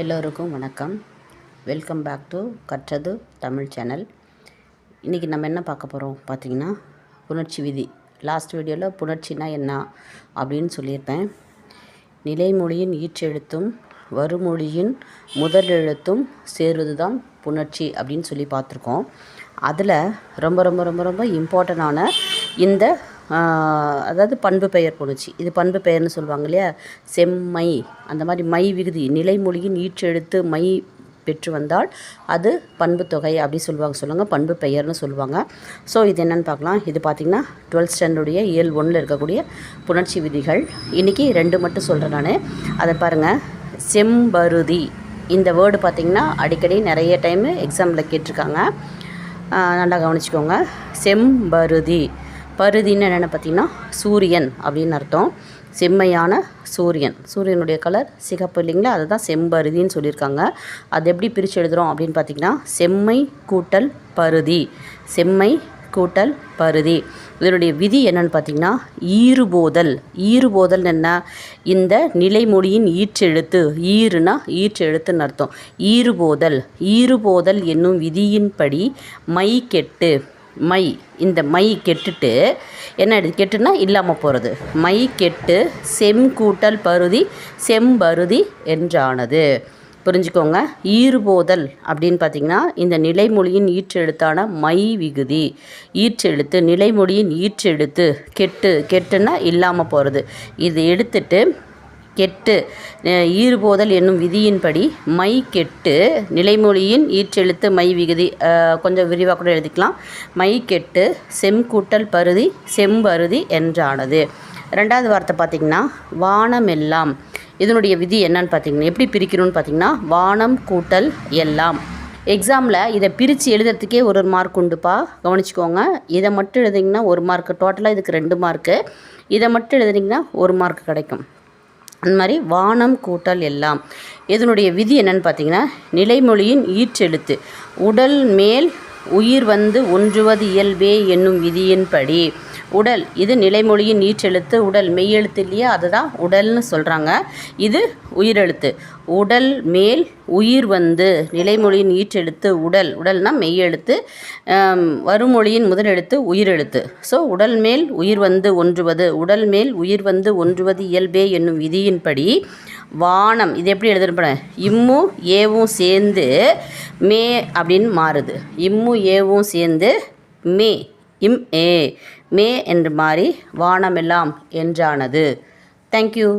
எல்லோருக்கும் வணக்கம். Welcome back to கற்றது தமிழ் சேனல் இன்றைக்கி நம்ம என்ன பார்க்க போகிறோம் பார்த்தீங்கன்னா புணர்ச்சி விதி. லாஸ்ட் வீடியோவில் புணர்ச்சினா என்ன அப்படின்னு சொல்லியிருப்பேன். நிலைமொழியின் ஈற்றெழுத்தும் வருமொழியின் முதல் எழுத்தும் சேருவது தான் புணர்ச்சி அப்படின்னு சொல்லி பார்த்துருக்கோம். அதில் ரொம்ப ரொம்ப ரொம்ப ரொம்ப இம்பார்ட்டண்டான இந்த அதாவது பண்பு பெயர் போணுச்சு. இது பண்பு பெயர்னு சொல்லுவாங்க இல்லையா? செம்மை. அந்த மாதிரி மை விகுதி நிலைமொழியின் ஈற்றெழுத்து மை பெற்று வந்தால் அது பண்பு தொகை அப்படி சொல்லுவாங்க சொல்லுங்கள் பண்பு பெயர்னு சொல்லுவாங்க. ஸோ இது என்னென்னு பார்க்கலாம். இது பார்த்திங்கன்னா டுவெல்த் ஸ்டாண்டர்டுடைய இயல் ஒன்றில் இருக்கக்கூடிய புணர்ச்சி விதிகள். இன்றைக்கி ரெண்டு மட்டும் சொல்கிறேன் நான். அதை பாருங்கள் செம்பருதி. இந்த வேர்டு பார்த்திங்கன்னா அடிக்கடி நிறைய டைமு எக்ஸாமில் கேட்டிருக்காங்க. நல்லா கவனிச்சுக்கோங்க. செம்பருதி. பருதின்னு என்னென்னு பார்த்தீங்கன்னா சூரியன் அப்படின்னு அர்த்தம். செம்மையான சூரியன். சூரியனுடைய கலர் சிகப்பு இல்லைங்களா? அதுதான் செம்பருதின்னு சொல்லியிருக்காங்க. அது எப்படி பிரித்து எழுதுகிறோம் அப்படின்னு பார்த்தீங்கன்னா செம்மை கூட்டல் பருதி. செம்மை கூட்டல் பருதி. இதனுடைய விதி என்னன்னு பார்த்தீங்கன்னா ஈறுபோதல். ஈறுபோதல் என்ன? இந்த நிலைமொழியின் ஈற்றெழுத்து. ஈறுனா ஈற்றெழுத்துன்னு அர்த்தம். ஈறுபோதல். ஈறுபோதல் என்னும் விதியின்படி மை கெட்டு மை இந்த மை கெட்டுட்டு என்ன ஆயிடுது? கெட்டுனா இல்லாமல் போகிறது மை கெட்டு செம் கூட்டல் பருதி செம்பருதி என்றானது. புரிஞ்சுக்கோங்க. ஈறுபோதல் அப்படின்னு பார்த்தீங்கன்னா இந்த நிலைமொழியின் ஈற்றெழுத்தான மை விகுதி. ஈற்றெழுத்து நிலைமொழியின் ஈற்றெழுத்து கெட்டு கெட்டுன்னா இல்லாமல் போகிறது இது எடுத்துட்டு கெட்டு ஈறுபோதல் என்னும் விதியின்படி மை கெட்டு நிலைமொழியின் ஈற்றெழுத்து மை விகுதி கொஞ்சம் விரிவாக கூட எழுதிக்கலாம். மை கெட்டு செம்கூட்டல் பருதி செம்பருதி என்றானது. ரெண்டாவது வார்த்தை பார்த்திங்கன்னா வானமெல்லாம் இதனுடைய விதி என்னன்னு பார்த்தீங்கன்னா எப்படி பிரிக்கணும்னு பார்த்தீங்கன்னா வானம் கூட்டல் எல்லாம். எக்ஸாமில் இதை பிரித்து எழுதுறதுக்கே ஒரு ஒரு மார்க் உண்டுப்பா. கவனிச்சுக்கோங்க. இதை மட்டும் எழுதிங்கன்னா ஒரு மார்க் டோட்டலாக இதுக்கு ரெண்டு மார்க்கு இதை மட்டும் எழுதுனீங்கன்னா ஒரு மார்க் கிடைக்கும். அந்த மாதிரி வானம் கூட்டல் எல்லாம். இதனுடைய விதி என்னன்னு பார்த்தீங்கன்னா நிலைமொழியின் ஈற்றெழுத்து. உடல் மேல் உயிர் வந்து ஒன்றுவது இயல்பே என்னும் விதியின்படி உடல். இது நிலைமொழியின் நீச்செழுத்து உடல். மெய்யெழுத்து இல்லையா? அதுதான் உடல்னு சொல்கிறாங்க இது உயிரெழுத்து. உடல் மேல் உயிர் வந்து. நிலைமொழியின் ஈற்றெழுத்து உடல். உடல்னா மெய்யெழுத்து. வருமொழியின் முதலெழுத்து உயிரெழுத்து. ஸோ உடல் மேல் உயிர் வந்து ஒன்றுவது. உடல் மேல் உயிர் வந்து ஒன்றுவது இயல்பே என்னும் விதியின்படி வானம். இது எப்படி எழுதிருப்பேன் இம்மு ஏவும் சேர்ந்து மே அப்படின்னு மாறுது. இம்மு ஏவும் சேர்ந்து மே. இம் ஏ மே என்று மாறி வானமெல்லாம் என்றானது. தேங்க்யூ